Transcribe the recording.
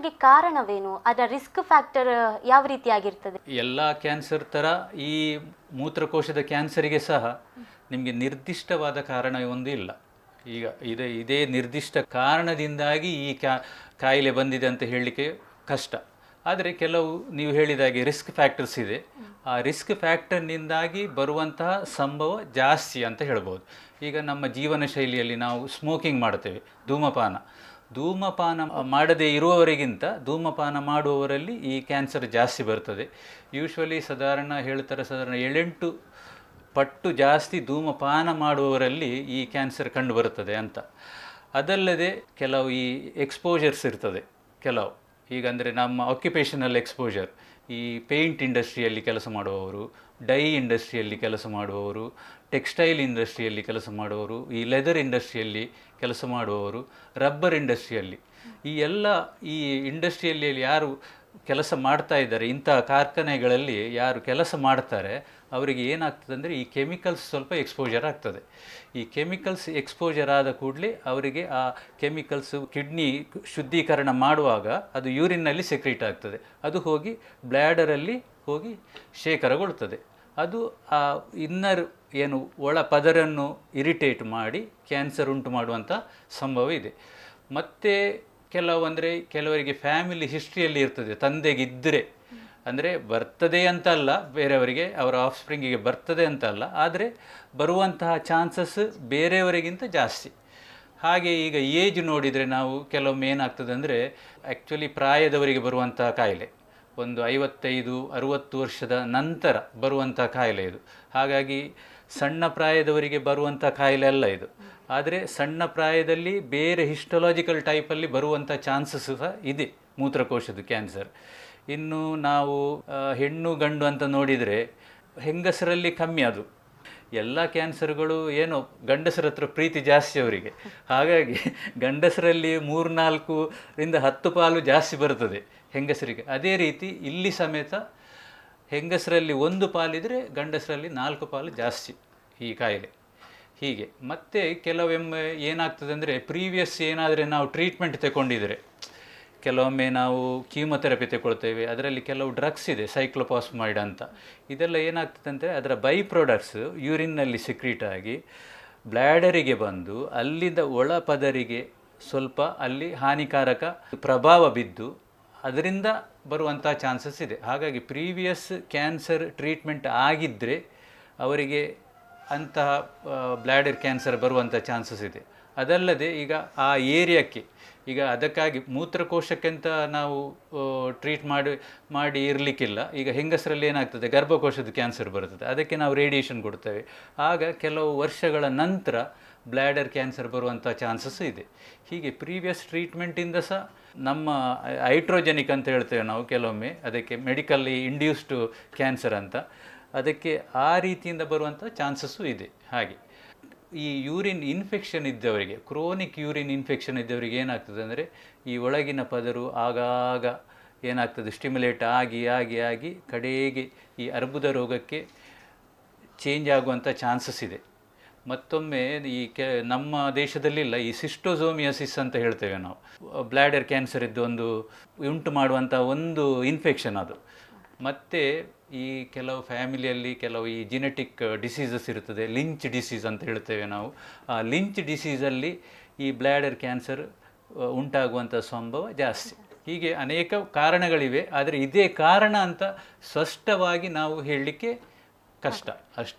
ಕ್ಯಾನ್ಸರ್ಗೆ ಕಾರಣವೇನು? ಅದರ ರಿಸ್ಕ್ ಫ್ಯಾಕ್ಟರ್ ಯಾವ ರೀತಿಯಾಗಿರ್ತದೆ? ಎಲ್ಲ ಕ್ಯಾನ್ಸರ್ ಥರ ಈ ಮೂತ್ರಕೋಶದ ಕ್ಯಾನ್ಸರಿಗೆ ಸಹ ನಿಮಗೆ ನಿರ್ದಿಷ್ಟವಾದ ಕಾರಣ ಒಂದು ಇಲ್ಲ. ಈಗ ಇದೇ ಇದೇ ನಿರ್ದಿಷ್ಟ ಕಾರಣದಿಂದಾಗಿ ಈ ಕ್ಯಾ ಕಾಯಿಲೆ ಬಂದಿದೆ ಅಂತ ಹೇಳಲಿಕ್ಕೆ ಕಷ್ಟ. ಆದರೆ ಕೆಲವು, ನೀವು ಹೇಳಿದಾಗೆ ರಿಸ್ಕ್ ಫ್ಯಾಕ್ಟರ್ಸ್ ಇದೆ. ಆ ರಿಸ್ಕ್ ಫ್ಯಾಕ್ಟರ್ನಿಂದಾಗಿ ಬರುವಂತಹ ಸಂಭವ ಜಾಸ್ತಿ ಅಂತ ಹೇಳ್ಬೋದು. ಈಗ ನಮ್ಮ ಜೀವನ ಶೈಲಿಯಲ್ಲಿ ನಾವು ಸ್ಮೋಕಿಂಗ್ ಮಾಡ್ತೇವೆ ಧೂಮಪಾನ. ಧೂಮಪಾನ ಮಾಡದೇ ಇರುವವರಿಗಿಂತ ಧೂಮಪಾನ ಮಾಡುವವರಲ್ಲಿ ಈ ಕ್ಯಾನ್ಸರ್ ಜಾಸ್ತಿ ಬರ್ತದೆ. ಯೂಶ್ವಲಿ ಸಾಧಾರಣ ಹೇಳ್ತಾರೆ, ಸಾಧಾರಣ ಏಳೆಂಟು ಪಟ್ಟು ಜಾಸ್ತಿ ಧೂಮಪಾನ ಮಾಡುವವರಲ್ಲಿ ಈ ಕ್ಯಾನ್ಸರ್ ಕಂಡು ಬರುತ್ತದೆ ಅಂತ. ಅದಲ್ಲದೆ ಕೆಲವು ಈ ಎಕ್ಸ್ಪೋಜರ್ಸ್ ಇರ್ತದೆ, ಕೆಲವು. ಈಗ ಅಂದರೆ ನಮ್ಮ ಆಕ್ಯುಪೇಷನಲ್ ಎಕ್ಸ್ಪೋಜರ್ ಈ ಪೇಂಟ್ ಇಂಡಸ್ಟ್ರಿಯಲ್ಲಿ ಕೆಲಸ ಮಾಡುವವರು, ಡೈ ಇಂಡಸ್ಟ್ರಿಯಲ್ಲಿ ಕೆಲಸ ಮಾಡುವವರು, ಟೆಕ್ಸ್ಟೈಲ್ ಇಂಡಸ್ಟ್ರಿಯಲ್ಲಿ ಕೆಲಸ ಮಾಡುವವರು, ಈ ಲೆದರ್ ಇಂಡಸ್ಟ್ರಿಯಲ್ಲಿ ಕೆಲಸ ಮಾಡುವವರು, ರಬ್ಬರ್ ಇಂಡಸ್ಟ್ರಿಯಲ್ಲಿ. ಈ ಎಲ್ಲ ಈ ಇಂಡಸ್ಟ್ರಿಯಲ್ಲಿ ಯಾರು ಕೆಲಸ ಮಾಡ್ತಾ ಇದ್ದಾರೆ, ಇಂಥ ಕಾರ್ಖಾನೆಗಳಲ್ಲಿ ಯಾರು ಕೆಲಸ ಮಾಡ್ತಾರೆ, ಅವರಿಗೆ ಏನಾಗ್ತದೆ ಅಂದರೆ ಈ ಕೆಮಿಕಲ್ಸ್ ಸ್ವಲ್ಪ ಎಕ್ಸ್ಪೋಜರ್ ಆಗ್ತದೆ. ಈ ಕೆಮಿಕಲ್ಸ್ ಎಕ್ಸ್ಪೋಜರ್ ಆದ ಕೂಡಲೇ ಅವರಿಗೆ ಆ ಕೆಮಿಕಲ್ಸ್ ಕಿಡ್ನಿ ಶುದ್ಧೀಕರಣ ಮಾಡುವಾಗ ಅದು ಯೂರಿನ್ನಲ್ಲಿ ಸೆಕ್ರೀಟ್ ಆಗ್ತದೆ. ಅದು ಹೋಗಿ ಬ್ಲ್ಯಾಡರಲ್ಲಿ ಹೋಗಿ ಶೇಖರಗೊಳ್ತದೆ. ಅದು ಆ ಇನ್ನರ್ ಏನು ಒಳ ಪದರನ್ನು ಇರಿಟೇಟ್ ಮಾಡಿ ಕ್ಯಾನ್ಸರ್ ಉಂಟು ಮಾಡುವಂಥ ಸಂಭವ ಇದೆ. ಮತ್ತು ಕೆಲವು ಅಂದರೆ ಕೆಲವರಿಗೆ ಫ್ಯಾಮಿಲಿ ಹಿಸ್ಟ್ರಿಯಲ್ಲಿ ಇರ್ತದೆ, ತಂದೆಗೆ ಇದ್ದರೆ ಅಂದರೆ ಬರ್ತದೆ ಅಂತ ಅಲ್ಲ ಬೇರೆಯವರಿಗೆ, ಅವರ ಆಫ್ ಸ್ಪ್ರಿಂಗಿಗೆ ಬರ್ತದೆ ಅಂತ ಅಲ್ಲ ಆದರೆ ಬರುವಂತಹ ಚಾನ್ಸಸ್ ಬೇರೆಯವರಿಗಿಂತ ಜಾಸ್ತಿ. ಹಾಗೆ ಈಗ ಏಜ್ ನೋಡಿದರೆ ನಾವು ಕೆಲವೊಮ್ಮೆ ಏನಾಗ್ತದೆ ಅಂದರೆ ಆ್ಯಕ್ಚುಲಿ ಪ್ರಾಯದವರಿಗೆ ಬರುವಂತಹ ಕಾಯಿಲೆ. ಒಂದು ಐವತ್ತೈದು, ಅರುವತ್ತು ವರ್ಷದ ನಂತರ ಬರುವಂಥ ಕಾಯಿಲೆ ಇದು. ಹಾಗಾಗಿ ಸಣ್ಣ ಪ್ರಾಯದವರಿಗೆ ಬರುವಂಥ ಕಾಯಿಲೆ ಅಲ್ಲ ಇದು. ಆದರೆ ಸಣ್ಣ ಪ್ರಾಯದಲ್ಲಿ ಬೇರೆ ಹಿಸ್ಟೊಲಾಜಿಕಲ್ ಟೈಪಲ್ಲಿ ಬರುವಂಥ ಚಾನ್ಸಸ್ ಸಹ ಇದೆ ಮೂತ್ರಕೋಶದ ಕ್ಯಾನ್ಸರ್ ಇನ್ನು ನಾವು ಹೆಣ್ಣು ಗಂಡು ಅಂತ ನೋಡಿದರೆ ಹೆಂಗಸರಲ್ಲಿ ಕಮ್ಮಿ ಅದು. ಎಲ್ಲ ಕ್ಯಾನ್ಸರ್ಗಳು ಏನು ಗಂಡಸರ ಹತ್ರ ಪ್ರೀತಿ ಜಾಸ್ತಿ ಅವರಿಗೆ. ಹಾಗಾಗಿ ಗಂಡಸರಲ್ಲಿ ಮೂರ್ನಾಲ್ಕರಿಂದ ಹತ್ತು ಪಾಲು ಜಾಸ್ತಿ ಬರ್ತದೆ ಹೆಂಗಸರಿಗೆ. ಅದೇ ರೀತಿ ಇಲ್ಲಿ ಸಮೇತ ಹೆಂಗಸರಲ್ಲಿ ಒಂದು ಪಾಲಿದ್ರೆ ಗಂಡಸರಲ್ಲಿ ನಾಲ್ಕು ಪಾಲು ಜಾಸ್ತಿ ಈ ಕಾಯಿಲೆ. ಹೀಗೆ. ಮತ್ತೆ ಕೆಲವೊಮ್ಮೆ ಏನಾಗ್ತದೆ ಅಂದರೆ ಪ್ರೀವಿಯಸ್ ಏನಾದರೆ ನಾವು ಟ್ರೀಟ್ಮೆಂಟ್ ತಗೊಂಡಿದ್ರೆ, ಕೆಲವೊಮ್ಮೆ ನಾವು ಕೀಮೊಥೆರಪಿ ತಗೊಳ್ತೇವೆ, ಅದರಲ್ಲಿ ಕೆಲವು ಡ್ರಗ್ಸ್ ಇದೆ ಸೈಕ್ಲೋಪಾಸ್ಮೈಡ್ ಅಂತ. ಇದೆಲ್ಲ ಏನಾಗ್ತದೆ ಅಂದರೆ ಅದರ ಬೈ ಪ್ರಾಡಕ್ಟ್ಸ್ ಯೂರಿನ್ನಲ್ಲಿ ಸಿಕ್ರೀಟ್ ಆಗಿ ಬ್ಲ್ಯಾಡರಿಗೆ ಬಂದು ಅಲ್ಲಿಂದ ಒಳ ಪದರಿಗೆ ಸ್ವಲ್ಪ ಅಲ್ಲಿ ಹಾನಿಕಾರಕ ಪ್ರಭಾವ ಬಿದ್ದು ಅದರಿಂದ ಬರುವಂಥ ಚಾನ್ಸಸ್ ಇದೆ. ಹಾಗಾಗಿ ಪ್ರೀವಿಯಸ್ ಕ್ಯಾನ್ಸರ್ ಟ್ರೀಟ್ಮೆಂಟ್ ಆಗಿದ್ದರೆ ಅವರಿಗೆ ಅಂತಹ ಬ್ಲ್ಯಾಡರ್ ಕ್ಯಾನ್ಸರ್ ಬರುವಂಥ ಚಾನ್ಸಸ್ ಇದೆ. ಅದಲ್ಲದೆ ಈಗ ಆ ಏರಿಯಾಕ್ಕೆ, ಈಗ ಅದಕ್ಕಾಗಿ ಮೂತ್ರಕೋಶಕ್ಕೆಂತ ನಾವು ಟ್ರೀಟ್ ಮಾಡಿ ಮಾಡಿ ಇರಲಿಕ್ಕಿಲ್ಲ. ಈಗ ಹೆಂಗಸರಲ್ಲಿ ಏನಾಗ್ತದೆ, ಗರ್ಭಕೋಶದ ಕ್ಯಾನ್ಸರ್ ಬರ್ತದೆ ಅದಕ್ಕೆ ನಾವು ರೇಡಿಯೇಷನ್ ಕೊಡ್ತೇವೆ. ಆಗ ಕೆಲವು ವರ್ಷಗಳ ನಂತರ ಬ್ಲ್ಯಾಡರ್ ಕ್ಯಾನ್ಸರ್ ಬರುವಂಥ ಚಾನ್ಸಸ್ ಇದೆ. ಹೀಗೆ ಪ್ರೀವಿಯಸ್ ಟ್ರೀಟ್ಮೆಂಟಿಂದ ಸಹ ನಮ್ಮ ಹೈಡ್ರೋಜೆನಿಕ್ ಅಂತ ಹೇಳ್ತೇವೆ ನಾವು ಕೆಲವೊಮ್ಮೆ, ಅದಕ್ಕೆ ಮೆಡಿಕಲ್ಲಿ ಇಂಡ್ಯೂಸ್ಡ್ ಕ್ಯಾನ್ಸರ್ ಅಂತ. ಅದಕ್ಕೆ ಆ ರೀತಿಯಿಂದ ಬರುವಂಥ ಚಾನ್ಸಸ್ಸು ಇದೆ. ಹಾಗೆ ಈ ಯೂರಿನ್ ಇನ್ಫೆಕ್ಷನ್ ಇದ್ದವರಿಗೆ, ಕ್ರೋನಿಕ್ ಯೂರಿನ್ ಇನ್ಫೆಕ್ಷನ್ ಇದ್ದವರಿಗೆ ಏನಾಗ್ತದೆ ಅಂದರೆ, ಈ ಒಳಗಿನ ಪದರು ಆಗಾಗ ಏನಾಗ್ತದೆ, ಸ್ಟಿಮ್ಯುಲೇಟ್ ಆಗಿ ಆಗಿ ಆಗಿ ಕಡೆಗೆ ಈ ಅರ್ಬುದ ರೋಗಕ್ಕೆ ಚೇಂಜ್ ಆಗುವಂಥ ಚಾನ್ಸಸ್ ಇದೆ ಮತ್ತೊಮ್ಮೆ ಈ ಕೆ, ನಮ್ಮ ದೇಶದಲ್ಲಿಲ್ಲ, ಈ ಸಿಸ್ಟೋಸೋಮಿಯಾಸಿಸ್ ಅಂತ ಹೇಳ್ತೇವೆ ನಾವು. ಬ್ಲ್ಯಾಡರ್ ಕ್ಯಾನ್ಸರ್ ಇದ್ದು ಒಂದು ಉಂಟು ಮಾಡುವಂಥ ಒಂದು ಇನ್ಫೆಕ್ಷನ್ ಅದು. ಮತ್ತು ಈ ಕೆಲವು ಫ್ಯಾಮಿಲಿಯಲ್ಲಿ ಕೆಲವು ಈ ಜಿನೆಟಿಕ್ ಡಿಸೀಸಸ್ ಇರ್ತದೆ ಲಿಂಚ್ ಡಿಸೀಸ್ ಅಂತ ಹೇಳ್ತೇವೆ ನಾವು. ಆ ಲಿಂಚ್ ಡಿಸೀಸಲ್ಲಿ ಈ ಬ್ಲ್ಯಾಡರ್ ಕ್ಯಾನ್ಸರ್ ಉಂಟಾಗುವಂಥ ಸಂಭವ ಜಾಸ್ತಿ. ಹೀಗೆ ಅನೇಕ ಕಾರಣಗಳಿವೆ, ಆದರೆ ಇದೇ ಕಾರಣ ಅಂತ ಸ್ಪಷ್ಟವಾಗಿ ನಾವು ಹೇಳಲಿಕ್ಕೆ ಕಷ್ಟ. ಅಷ್ಟು.